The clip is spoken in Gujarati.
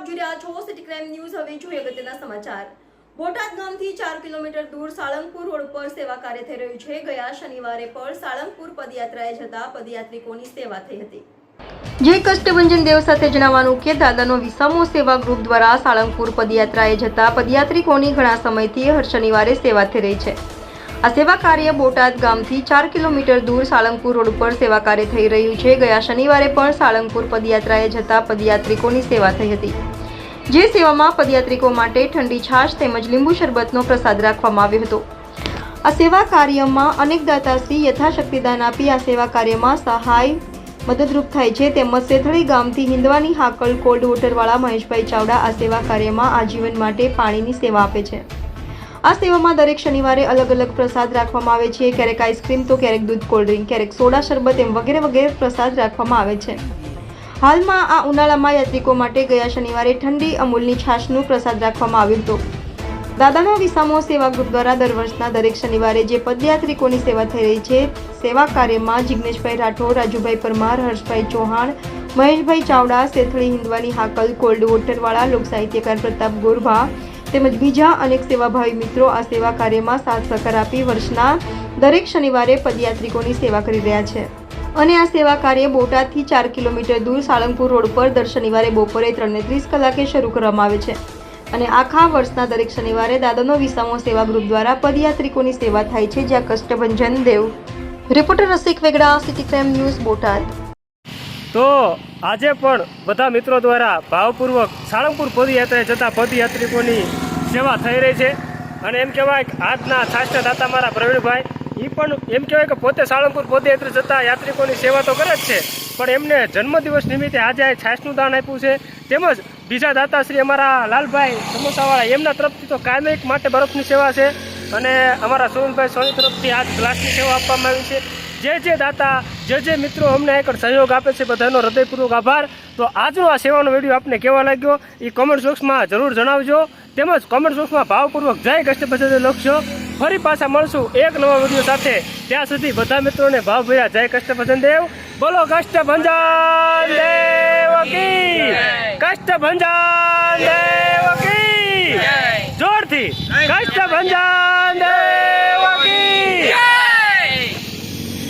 હવે જોઈએ અગત્યના સમાચાર. બોટાદ ગામથી ચાર કિલોમીટર દૂર સાળંગપુર રોડ પર સેવા કાર્ય થઈ રહ્યું છે. ગયા શનિવારે પણ સાળંગપુર પદયાત્રાએ જતા પદયાત્રિકોની સેવા થઈ હતી. જે કષ્ટભંજન દેવ સાથે જણાવવાનું કે દાદાનો વિસામો સેવા ગ્રુપ દ્વારા સાળંગપુર પદયાત્રાએ જતા પદયાત્રિકોની ઘણા સમયથી હર શનિવારે સેવા થઈ રહી છે. આ સેવા કાર્ય બોટાદ ગામથી ચાર કિલોમીટર દૂર સાળંગપુર રોડ પર સેવા કાર્ય થઈ રહ્યું છે. ગયા શનિવારે પણ સાળંગપુર પદયાત્રાએ જતા પદયાત્રિકોની સેવા થઈ હતી. જે સેવામાં પદયાત્રિકો માટે ઠંડી છાશ તેમજ લીંબુ શરબતનો પ્રસાદ રાખવામાં આવ્યો હતો. આ સેવા કાર્યમાં અનેક દાતાશ્રી યથાશક્તિદાન આપી આ સેવા કાર્યમાં સહાય મદદરૂપ થાય છે. તેમજ સેથળી ગામથી હિંદવાની હાકલ કોલ્ડ વોટરવાળા મહેશભાઈ ચાવડા આ સેવા કાર્યમાં આજીવન માટે પાણીની સેવા આપે છે. આ સેવામાં દરેક શનિવારે અલગ અલગ પ્રસાદ રાખવામાં આવે છે. ક્યારેક આઈસ્ક્રીમ તો ક્યારેક દૂધ કોલ્ડ ડ્રિંક, ક્યારેક સોડા શરબત એમ વગેરે વગેરે પ્રસાદ રાખવામાં આવે છે. હાલમાં આ ઉનાળામાં યાત્રિકો માટે ગયા શનિવારે ઠંડી અમૂલની છાશનું પ્રસાદ રાખવામાં આવ્યું હતું. દાદાનો વિસામો સેવા ગ્રુપ દ્વારા દર વર્ષના દરેક શનિવારે જે પદયાત્રિકોની સેવા થઈ રહી છે, સેવા કાર્યમાં જિગ્નેશભાઈ રાઠોડ, રાજુભાઈ પરમાર, હર્ષભાઈ ચૌહાણ, મહેશભાઈ ચાવડા સેથળી હિંદવાની હાકલ, કોલ્ડ વોટરવાળા, લોકસાહિત્યકાર પ્રતાપ ગોરભા તેમજ બીજા અનેક સેવાભાવી મિત્રો આ સેવા કાર્યમાં સાથ સહકાર આપી વર્ષના દરેક શનિવારે પદયાત્રિકોની સેવા કરી રહ્યા છે. અને આ સેવા કાર્ય બોટાદથી ચાર કિલોમીટર દૂર સાળંગપુર રોડ પર દર શનિવારે બપોરે ત્રણને ત્રીસ કલાકે શરૂ કરવામાં આવે છે. અને આખા વર્ષના દરેક શનિવારે દાદાનો વિસામો સેવા ગ્રુપ દ્વારા પદયાત્રિકોની સેવા થાય છે. જ્યાં Kashtabhanjan Dev. Reporter Rasik Vegada, city crime news, Botad. તો આજે પણ બધા મિત્રો દ્વારા ભાવપૂર્વક સાળંગપુર પદયાત્રાએ જતા પદયાત્રિકોની સેવા થઈ રહી છે. અને એમ કહેવાય કે આજના છાસના દાતા મારા પ્રવીણભાઈ એ પણ એમ કહેવાય કે પોતે સાળંગપુર પદયાત્રા જતા યાત્રિકોની સેવા તો કરે જ છે, પણ એમને જન્મદિવસ નિમિત્તે આજે છાસનું દાન આપ્યું છે. તેમજ બીજા દાતાશ્રી અમારા લાલભાઈ સમોસાવાળા, એમના તરફથી તો કાયમિક માટે બરફની સેવા છે. અને અમારા સોનભાઈ સોની તરફથી આજ ગ્લાસની સેવા આપવામાં આવી છે. જે જે દાતા જે જે મિત્રો અમને એક સહયોગ આપે છે બધાનો હૃદયપૂર્વક આભાર. તો આજનો આ સેવાનો વીડિયો આપને કેવા લાગ્યો એ કોમેન્ટ બોક્સમાં જરૂર જણાવજો. તેમજ કોમેન્ટ બોક્સમાં ભાવપૂર્વક જય કષ્ટભંજન લખજો. ફરી પાછા મળશું એક નવા વીડિયો સાથે. ત્યાં સુધી બધા મિત્રોને ભાવ ભર્યા. જય કષ્ટભંજન દેવ. બોલો કષ્ટભંજન દેવ કી. કષ્ટભંજન દેવ કી. જોરથી કષ્ટભંજન